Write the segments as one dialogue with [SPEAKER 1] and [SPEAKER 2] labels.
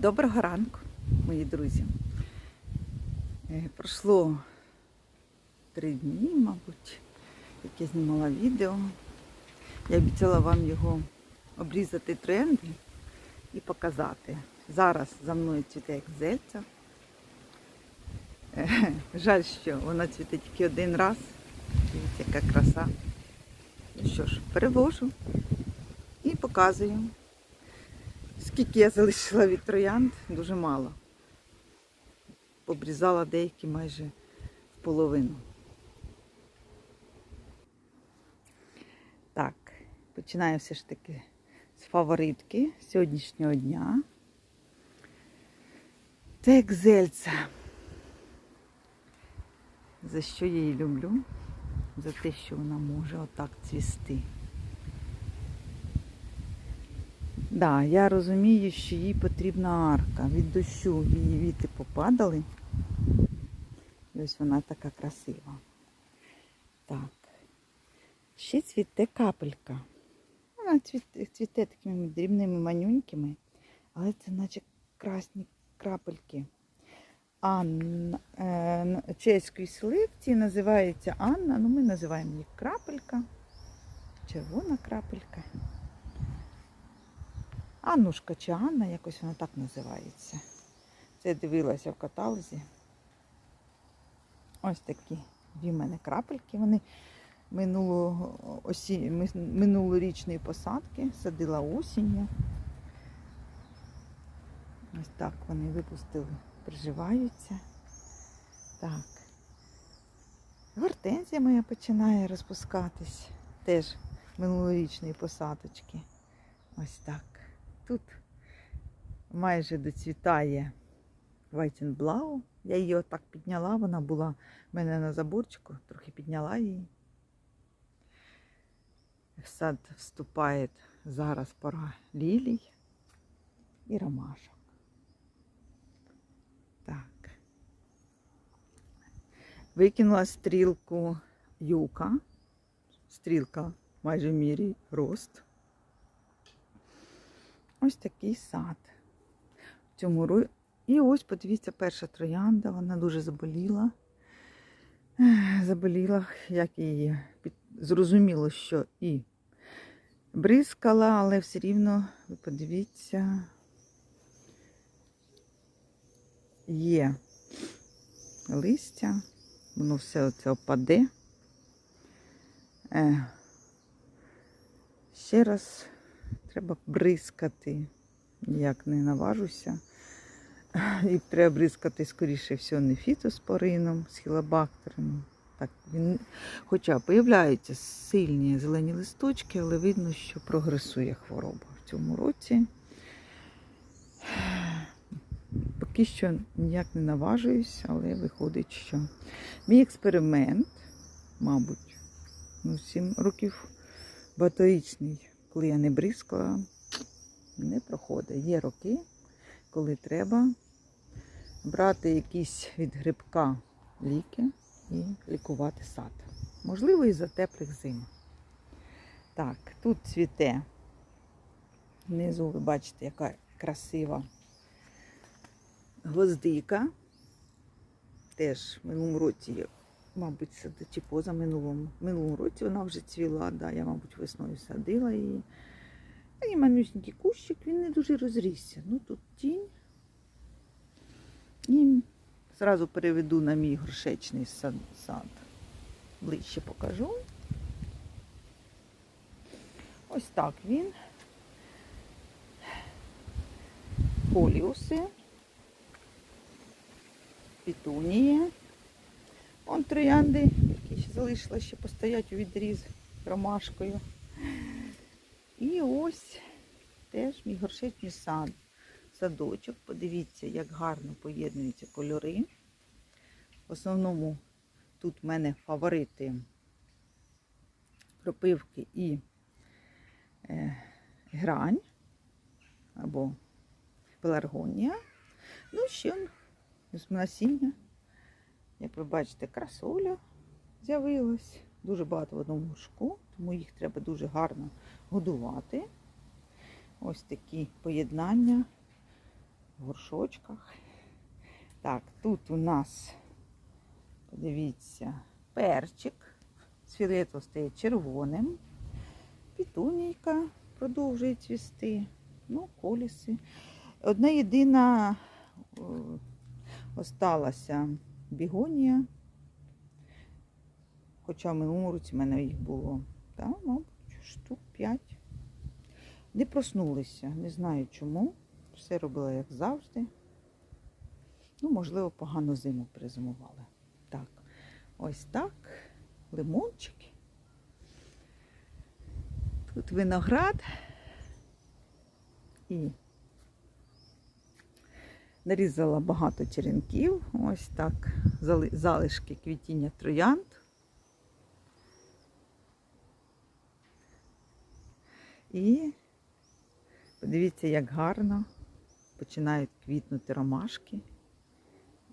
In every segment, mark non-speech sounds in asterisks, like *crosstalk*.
[SPEAKER 1] Доброго ранку, мої друзі. Е, Пройшло три дні, мабуть, як я знімала відео. Я обіцяла вам його обрізати тренди і показати. Зараз за мною цвіте як зельця. Е, Жаль, що вона цвіте тільки один раз. Дивіться, яка краса. Ну що ж, перевожу і показую. Скільки я залишила від троянд, дуже мало. Обрізала деякі майже в половину. Так, починаю все ж таки з фаворитки сьогоднішнього дня. Це екзельця. За що я її люблю? За те, що вона може отак цвісти. Да, я розумію, що їй потрібна арка. Від дощу її віти попадали. І ось вона така красива. Так. Ще цвіте капелька. Вона цвіте, такими дрібними манюнькими, але це наче красні крапельки. Анна, е, чеської селекції називається Анна, ну ми називаємо її крапелька. Червона крапелька. Аннушка чи Анна, якось вона так називається. Це дивилася в каталозі. Ось такі дві в мене крапельки. Вони минулорічної посадки садила осінню. Ось так вони випустили, приживаються. Так. Гортензія моя починає розпускатись. Теж минулорічної посадочки. Ось так. Тут майже доцвітає Вайтенблау. Я її отак підняла, вона була в мене на заборчику, трохи підняла її. В сад вступає зараз пора лілій і ромашок. Так. Викинула стрілку юка. Стрілка майже в мірі рост. Ось такий сад. В цьому. І ось, подивіться, перша троянда, вона дуже заболіла. Заболіла, як її зрозуміло, що і бризкала, але все рівно, ви подивіться, є листя, воно все оце опаде. Ще раз треба бризкати. Ніяк не наважуся. І треба бризкати, скоріше всього, не фітоспорином, з хілобактером. Так, він... Хоча появляються сильні зелені листочки, але видно, що прогресує хвороба в цьому році. Поки що ніяк не наважуюсь, але виходить, що мій експеримент, мабуть, ну, 7 років багаторічний, коли я не бризкала, не проходить. Є роки, коли треба брати якісь від грибка ліки і лікувати сад. Можливо, і за теплих зим. Так, тут цвіте. Внизу ви бачите, яка красива гвоздика. Теж в минулому році, мабуть, сади- чи поза минулому. Минулому році вона вже цвіла, да, я, мабуть, весною садила її. І манюсенький кущик, він не дуже розрісся. Ну тут тінь. І зразу переведу на мій горшечний сад. сад. Ближче покажу. Ось так він. Поліуси. Пітунії. Вон троянди, які ще залишилось ще постоять у відріз ромашкою. І ось теж мій горшечний сад. Садочок. Подивіться, як гарно поєднуються кольори. В основному тут в мене фаворити кропивки і е, грань або пеларгонія. Ну, ще насіння. Як ви бачите, красоля з'явилась. Дуже багато в одному горшку, тому їх треба дуже гарно годувати. Ось такі поєднання в горшочках. Так, тут у нас, подивіться, перчик. З стає червоним. Пітунійка продовжує цвісти. Ну, коліси. Одна єдина осталася бігонія. Хоча в році в мене їх було, та, мабуть, штук 5. Не проснулися, не знаю чому. Все робила як завжди. Ну, можливо, погано зиму перезимували. Так, ось так. Лимончики. Тут виноград і нарізала багато черенків. Ось так. Залишки квітіння троянд. І подивіться, як гарно починають квітнути ромашки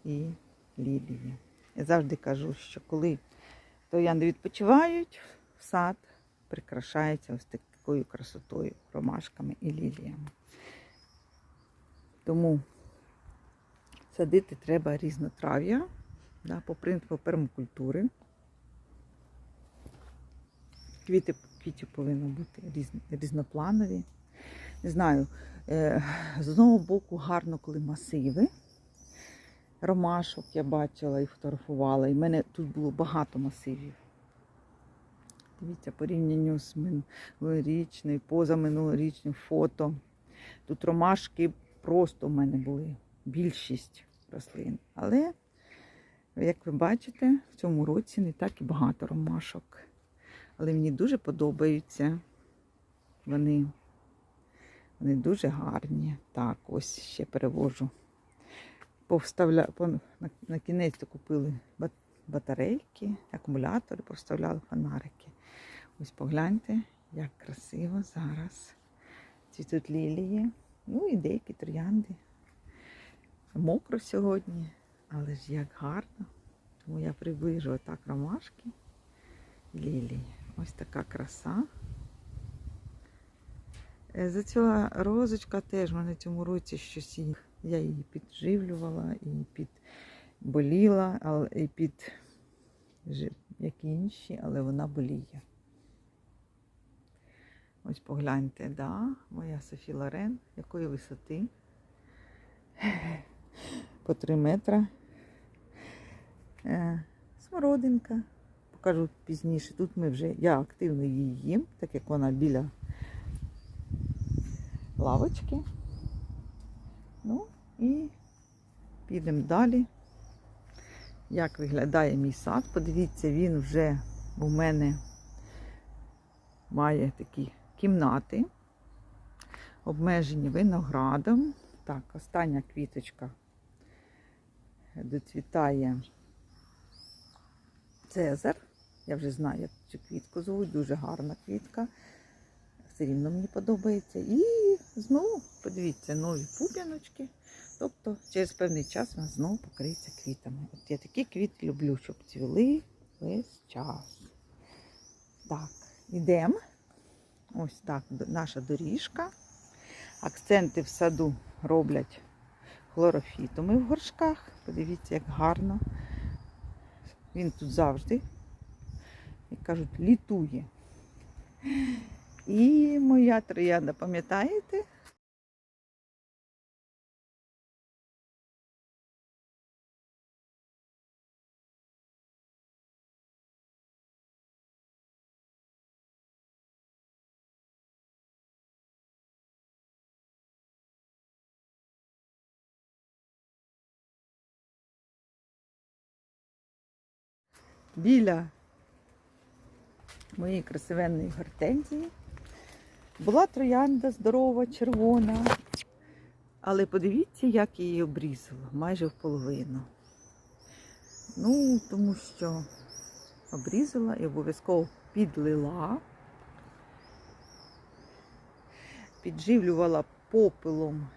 [SPEAKER 1] і лілії. Я завжди кажу, що коли троянди відпочивають, сад прикрашається ось такою красотою, ромашками і ліліями. Тому садити треба різнотрав'я да, по принципу пермакультури. Квіти, квітів повинні бути різн- різнопланові. Не знаю, е, з одного боку гарно, коли масиви. Ромашок я бачила і фотографувала. І в мене тут було багато масивів. Дивіться, порівнянню з минулорічною, позаминулорічним фото. Тут ромашки просто в мене були більшість рослин. Але, як ви бачите, в цьому році не так і багато ромашок. Але мені дуже подобаються вони. Вони дуже гарні. Так, ось ще перевожу. Повставля... На, кінець купили батарейки, акумулятори, повставляли фонарики. Ось погляньте, як красиво зараз. Цвітуть лілії. Ну і деякі троянди. Мокро сьогодні, але ж як гарно. Тому я приближу отак ромашки лілії. Ось така краса. Е, Зацвіла розочка теж в мене в цьому році щось. її- Я її підживлювала і підболіла, але і під як і інші, але вона боліє. Ось погляньте, да, моя Софі Лорен, якої висоти? По 3 метра. Е, Смородинка. Покажу пізніше. Тут ми вже, я активно її їм, так як вона біля лавочки. Ну і підемо далі. Як виглядає мій сад? Подивіться, він вже у мене має такі кімнати, обмежені виноградом. Так, остання квіточка доцвітає Цезар. Я вже знаю, як цю квітку звуть, дуже гарна квітка. Все рівно мені подобається. І знову, подивіться, нові пуп'яночки. Тобто через певний час вона знову покриється квітами. От я такі квіти люблю, щоб цвіли весь час. Так, йдемо. Ось так наша доріжка. Акценти в саду роблять хлорофітами в горшках. Подивіться, як гарно. Він тут завжди, як кажуть, літує. І моя троянда, пам'ятаєте? Біля моєї красивенної гортензії була троянда здорова, червона. Але подивіться, як її обрізало, майже в половину. Ну, тому що обрізала і обов'язково підлила, підживлювала попелом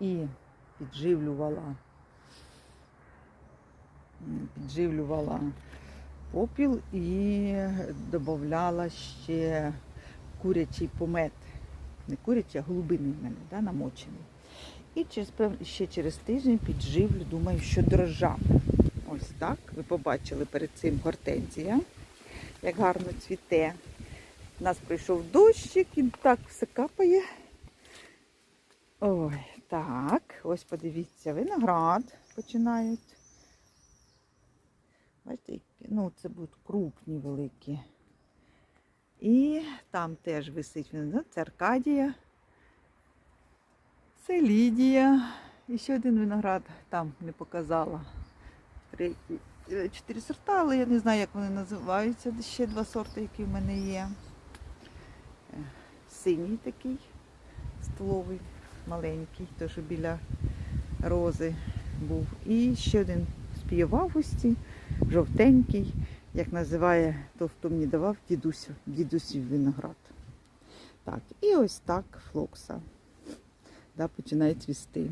[SPEAKER 1] і підживлювала, підживлювала попіл і додавала ще курячий помет. Не курячий, а голубиний в мене, да, намочений. І через, ще через тиждень підживлю, думаю, що дрожжами. Ось так. Ви побачили перед цим гортензія, як гарно цвіте. У нас прийшов дощик і так все капає. Ой, так, ось подивіться, виноград починають. Бачите, ну це будуть крупні великі. І там теж висить виноград, це Аркадія. Це Лідія. І ще один виноград там не показала. Чотири сорта, але я не знаю, як вони називаються. Ще два сорти, які в мене є. Е, Синій такий стволовий, маленький, що біля рози був. І ще один спів в августі, жовтенький, як називає то, хто мені давав дідусю, дідусів виноград. Так, і ось так флокса да, починає цвісти.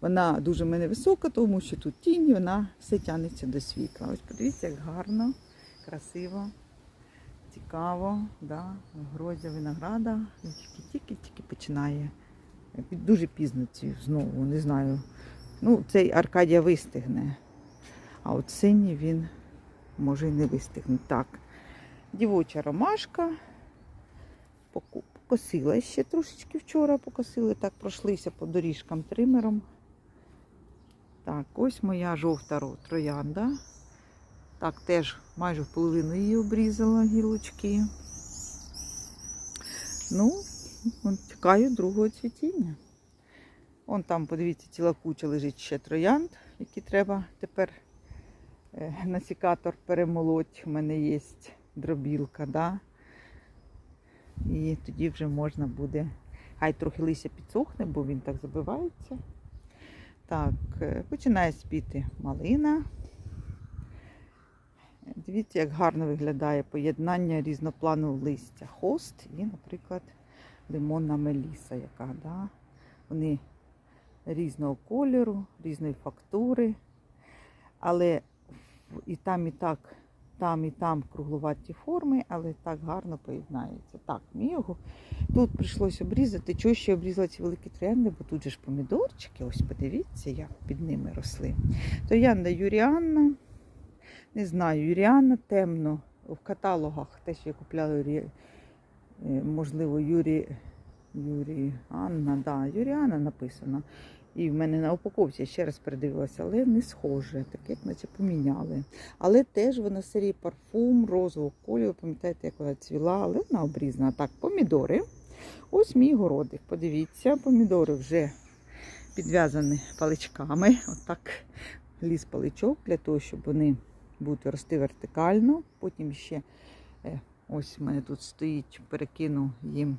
[SPEAKER 1] Вона дуже в мене висока, тому що тут тінь, вона все тягнеться до світла. Ось подивіться, як гарно, красиво, цікаво. Да? Гроздя винограда тільки-тільки починає. Дуже пізно цвів знову, не знаю. Ну, цей Аркадія вистигне. А от синій він може і не вистигне. Так. Дівоча ромашка. Покосила ще трошечки вчора покосили, так пройшлися по доріжкам тримером. Так, ось моя жовта троянда. Так, теж майже в половину її обрізала гілочки. Ну, чекаю другого цвітіння. Вон там, подивіться, ціла куча лежить ще троянд, які треба тепер е, на сікатор перемолоть. У мене є дробілка, да? І тоді вже можна буде. Хай трохи листя підсохне, бо він так забивається. Так, е, починає спіти малина. Дивіться, як гарно виглядає поєднання різнопланового листя. Хост і, наприклад, лимонна меліса, яка, да? вони різного кольору, різної фактури. Але і там, і так, там, і там круглуваті форми, але так гарно поєднається. Так, мені його тут прийшлося обрізати. Чого ще обрізала ці великі троянди, бо тут же ж помідорчики, ось подивіться, як під ними росли. Троянда Юріанна. Не знаю, Юріанна темно. В каталогах те, що я купляла, е, можливо, Юрі... Юрі Анна, да, Юріана написано. І в мене на упаковці ще раз передивилася, але не схоже, таке, як наче поміняли. Але теж вона серії парфум розового кольору. Пам'ятаєте, як вона цвіла, але вона обрізана. Так, помідори. Ось мій городик. Подивіться, помідори вже підв'язані паличками. Отак ліз паличок для того, щоб вони будуть рости вертикально. Потім ще е, ось в мене тут стоїть, перекину їм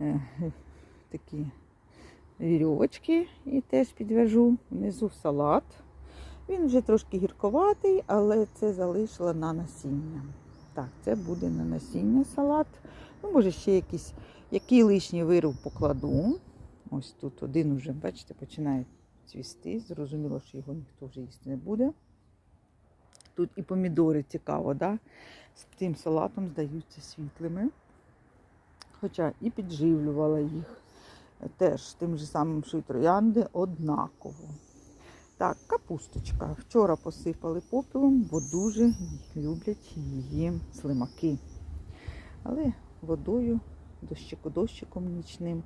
[SPEAKER 1] е, такі вірьовочки і теж підв'яжу. Внизу салат. Він вже трошки гірковатий, але це залишила на насіння. Так, це буде на насіння салат. Ну, може, ще якийсь, який лишній вирив покладу. Ось тут один уже, бачите, починає цвісти. Зрозуміло, що його ніхто вже їсти не буде. Тут і помідори цікаво, да? з тим салатом здаються світлими. Хоча і підживлювала їх теж тим же самим, що й троянди, однаково. Так, капусточка. Вчора посипали попелом, бо дуже люблять її слимаки. Але водою, дощику, дощиком нічним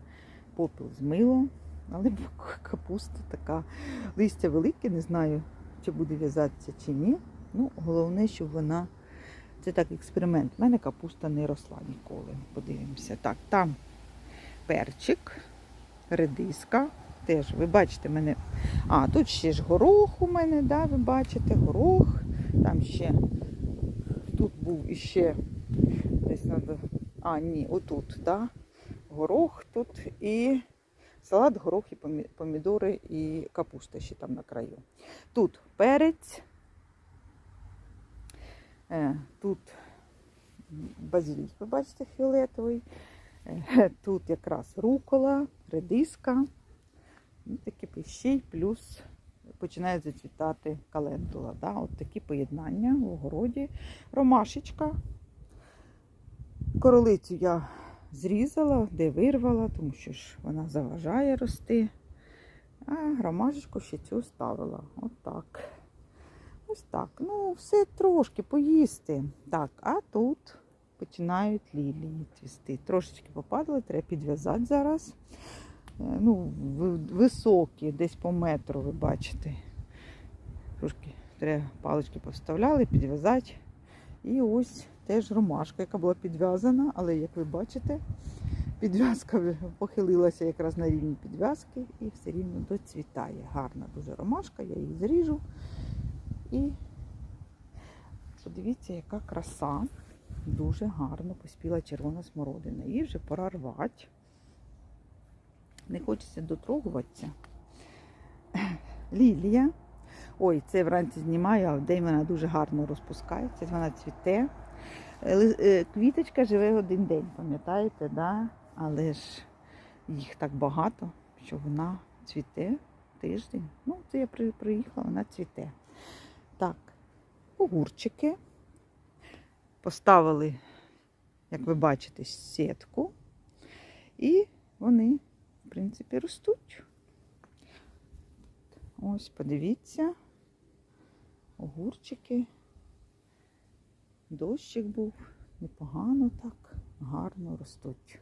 [SPEAKER 1] попіл змило. Але *laughs* капуста така. Листя велике, не знаю, чи буде в'язатися чи ні. Ну, головне, щоб вона. Це так експеримент. У мене капуста не росла ніколи. Подивимося. Так, там перчик, редиска. Теж, ви бачите мене. А, тут ще ж горох у мене, да, ви бачите, горох. Там ще тут був іще десь надо. А, ні, отут, да. Горох тут і салат, горох і помідори і капуста ще там на краю. Тут перець. Е, Тут базилік, ви бачите, фіолетовий. *laughs* Тут якраз рукола, редиска. І такі пищі, плюс починає зацвітати календула. Да? От такі поєднання в огороді. Ромашечка. Королицю я зрізала, де вирвала, тому що ж вона заважає рости. А ромашечку ще цю ставила. Отак. Ось так. Ну, все трошки поїсти. Так, а тут починають лілії цвісти. Трошечки попадали, треба підв'язати зараз. Е, Ну, високі, десь по метру, ви бачите. Трошки треба палички поставляли, підв'язати. І ось теж ромашка, яка була підв'язана, але як ви бачите, підв'язка похилилася якраз на рівні підв'язки і все рівно доцвітає. Гарна дуже ромашка, я її зріжу. І подивіться, яка краса. Дуже гарно поспіла червона смородина. Її вже пора рвати. Не хочеться дотрогуватися. Лілія. Ой, це вранці знімаю, а вдень вона дуже гарно розпускається, вона цвіте. Е, е, Квіточка живе один день, пам'ятаєте, да? але ж їх так багато, що вона цвіте тиждень. Ну, це я приїхала, вона цвіте. Так, огурчики. Поставили, як ви бачите, сітку. І вони, в принципі, ростуть. Ось, подивіться. Огурчики. Дощик був. Непогано так, гарно ростуть.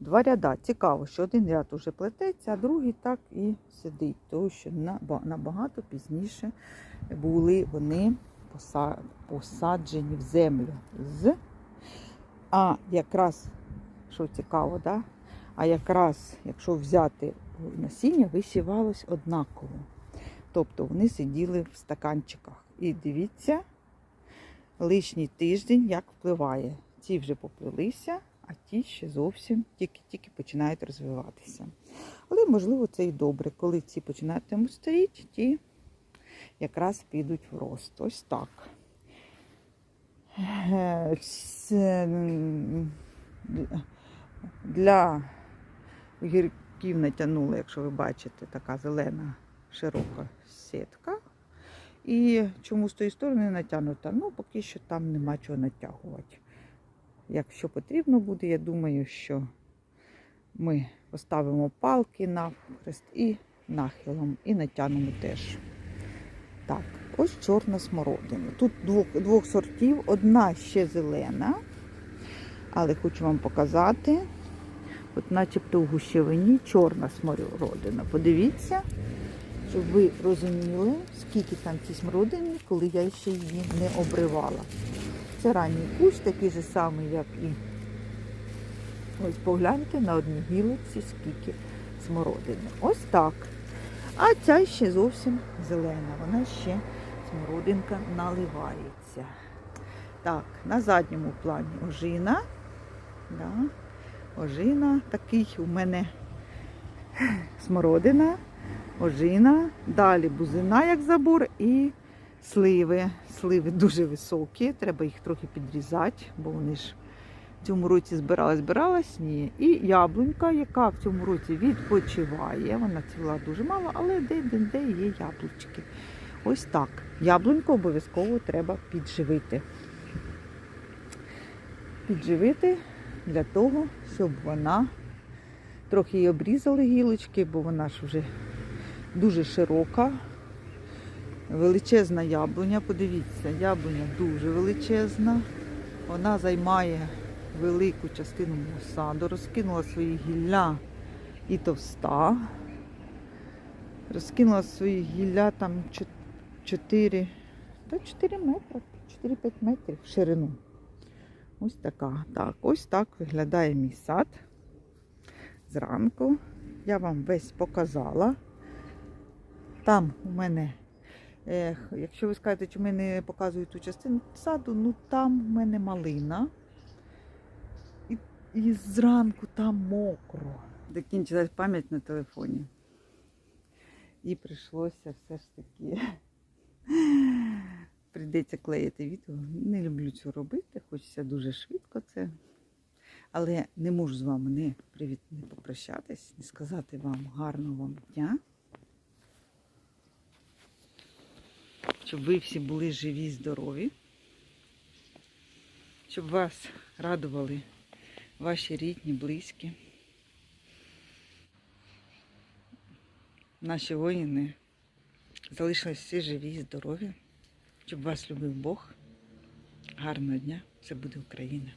[SPEAKER 1] Два ряда. Цікаво, що один ряд уже плететься, а другий так і сидить, тому що набагато пізніше були вони посаджені в землю. З... А якраз, що цікаво, да? а якраз, якщо взяти насіння, висівалось однаково. Тобто вони сиділи в стаканчиках. І дивіться, лишній тиждень як впливає. Ті вже поплилися, а ті ще зовсім тільки-тільки починають розвиватися. Але, можливо, це і добре. Коли ці починатимуть старіти, ті якраз підуть в рост. Ось так. Е, Для гірків натягнула, якщо ви бачите, така зелена широка сітка. І чому з тої сторони натягнута? Ну, поки що там нема чого натягувати. Якщо потрібно буде, я думаю, що ми поставимо палки навхрест і нахилом, і натягнемо теж. Так, ось чорна смородина. Тут двох, двох сортів, одна ще зелена, але хочу вам показати. От начебто в гущевині чорна смородина. Подивіться, щоб ви розуміли, скільки там ці смородини, коли я ще її не обривала. Це ранній кущ, такий же самий, як і ось погляньте на одній гілочці, скільки смородини. Ось так. А ця ще зовсім зелена, вона ще смородинка наливається. Так, на задньому плані ожина. Да. Ожина такий у мене смородина, ожина, далі бузина, як забор, і сливи. Сливи дуже високі, треба їх трохи підрізати, бо вони ж в цьому році збиралась, збиралась, ні. І яблунька, яка в цьому році відпочиває. Вона цвіла дуже мало, але де-де-де є яблучки. Ось так. Яблуньку обов'язково треба підживити. Підживити для того, щоб вона трохи її обрізали гілочки, бо вона ж вже дуже широка. Величезна яблуня, подивіться, яблуня дуже величезна. Вона займає велику частину мого саду, розкинула свої гілля і товста. Розкинула свої гілля там 4, та 4 метри, 4-5 метрів в ширину. Ось така. Так, ось так виглядає мій сад зранку. Я вам весь показала. Там у мене, якщо ви скажете, чи ми не показують ту частину саду, ну там у мене малина. І, зранку там мокро. Закінчилась пам'ять на телефоні. І прийшлося все ж таки. Прийдеться клеїти відео. Не люблю цього робити, хочеться дуже швидко це. Але не можу з вами не привіт, не попрощатись, не сказати вам гарного вам дня. Щоб ви всі були живі, здорові. щоб вас радували ваші рідні, близькі. Наші воїни залишились всі живі і здорові, щоб вас любив Бог. Гарного дня! Це буде Україна!